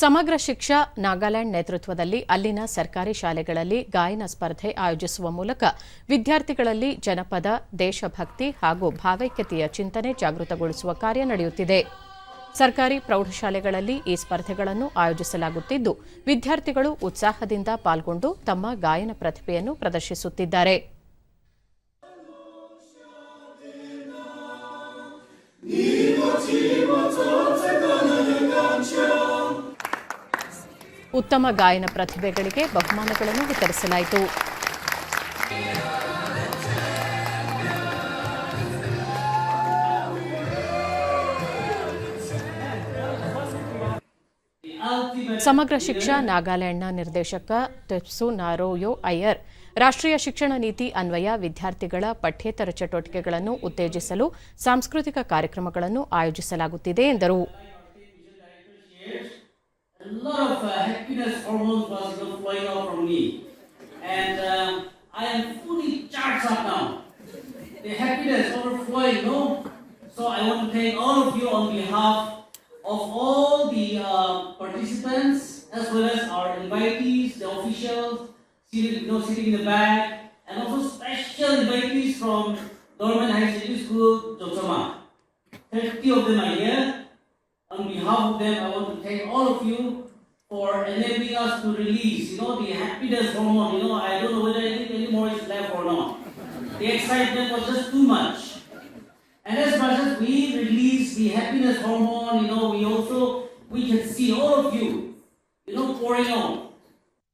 ಸಮಗ್ರ ಶಿಕ್ಷಾ ನಾಗಾಲ್ಯಾಂಡ್ ನೇತೃತ್ವದಲ್ಲಿ ಅಲ್ಲಿನ ಸರ್ಕಾರಿ ಶಾಲೆಗಳಲ್ಲಿ ಗಾಯನ ಸ್ಪರ್ಧೆ ಆಯೋಜಿಸುವ ಮೂಲಕ ವಿದ್ಯಾರ್ಥಿಗಳಲ್ಲಿ ಜನಪದ, ದೇಶಭಕ್ತಿ ಹಾಗೂ ಭಾವೈಕ್ಯತೆಯ ಚಿಂತನೆ ಜಾಗೃತಗೊಳಿಸುವ ಕಾರ್ಯ ನಡೆಯುತ್ತಿದೆ. ಸರ್ಕಾರಿ ಪ್ರೌಢಶಾಲೆಗಳಲ್ಲಿ ಈ ಸ್ಪರ್ಧೆಗಳನ್ನು ಆಯೋಜಿಸಲಾಗುತ್ತಿದ್ದು, ವಿದ್ಯಾರ್ಥಿಗಳು ಉತ್ಸಾಹದಿಂದ ಪಾಲ್ಗೊಂಡು ತಮ್ಮ ಗಾಯನ ಪ್ರತಿಭೆಯನ್ನು ಪ್ರದರ್ಶಿಸುತ್ತಿದ್ದಾರೆ. ಉತ್ತಮ ಗಾಯನ ಪ್ರತಿಭೆಗಳಿಗೆ ಬಹುಮಾನಗಳನ್ನು ವಿತರಿಸಲಾಯಿತು. ಸಮಗ್ರ ಶಿಕ್ಷಾ ನಾಗಾಲ್ಯಾಂಡ್ನ ನಿರ್ದೇಶಕ ಟೆಪ್ಸು ನಾರೋಯೋ ಅಯ್ಯರ್, ರಾಷ್ಟ್ರೀಯ ಶಿಕ್ಷಣ ನೀತಿ ಅನ್ವಯ ವಿದ್ಯಾರ್ಥಿಗಳ ಪಠ್ಯೇತರ ಚಟುವಟಿಕೆಗಳನ್ನು ಉತ್ತೇಜಿಸಲು ಸಾಂಸ್ಕೃತಿಕ ಕಾರ್ಯಕ್ರಮಗಳನ್ನು ಆಯೋಜಿಸಲಾಗುತ್ತಿದೆ ಎಂದರು. A lot of uh, happiness hormones was you know, flowing out from me. And um, I am fully charged up now. The happiness overflowing, no? So I want to thank all of you on behalf of all the uh, participants as well as our invitees, the officials, sitting, you know, sitting in the back, and also special invitees from Government High School, Joksama. 30 of them are here. On behalf of them, I want to thank all of you for enabling us to release, you know, the happiness hormone. You know, I don't know whether any, any more is left or not. The excitement was just too much. And as much as we release the happiness hormone, you know, we also, we can see all of you, you know, pouring out